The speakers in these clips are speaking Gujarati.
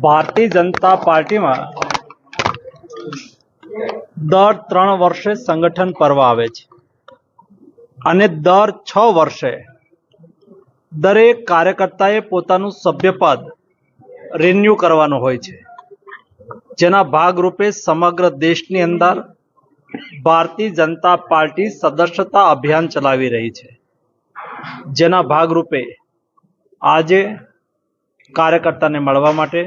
ભારતીય જનતા પાર્ટીમાં દર ત્રણ વર્ષે સંગઠન પર્વ આવે છે. અને દર છ વર્ષે દરેક કાર્યકર્તાએ પોતાનું સભ્યપદ રિન્યુ કરવાનું હોય છે. જેના ભાગરૂપે સમગ્ર દેશની અંદર ભારતીય જનતા પાર્ટી સદસ્યતા અભિયાન ચલાવી રહી છે. જેના ભાગરૂપે આજે કાર્યકર્તાને મળવા માટે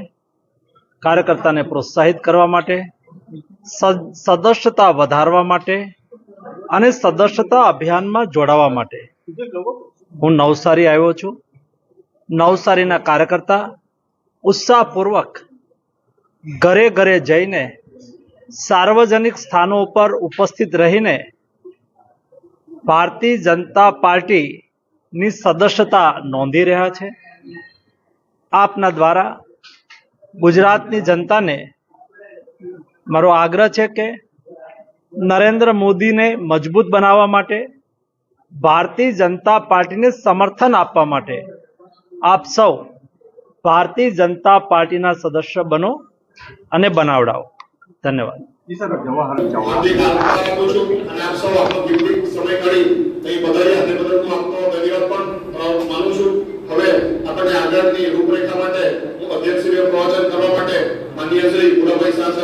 કાર્યકર્તાને પ્રોત્સાહિત કરવા માટે સદસ્યતા વધારવા માટે અને સદસ્યતા અભિયાનમાં જોડાવા માટે. હું નવસારી આવ્યો છું. નવસારીના કાર્યકર્તા ઉત્સાહપૂર્વક ઘરે ઘરે જઈને સાર્વજનિક સ્થાનો ઉપર ઉપસ્થિત રહીને ભારતીય જનતા પાર્ટીની સદસ્યતા નોંધી રહ્યા છે. આપના દ્વારા ગુજરાતની જનતાને મારો આગ્રહ છે કે નરેન્દ્ર મોદીને મજબૂત બનાવવા માટે ભારતીય જનતા પાર્ટીને સમર્થન આપવા માટે આપ સૌ ભારતીય જનતા પાર્ટીના સદસ્ય બનો અને બનાવડાવો. ધન્યવાદ. જવાહર ભોજન કરવા માટે માન્ય શ્રી પુરાભાઈ સાંસદ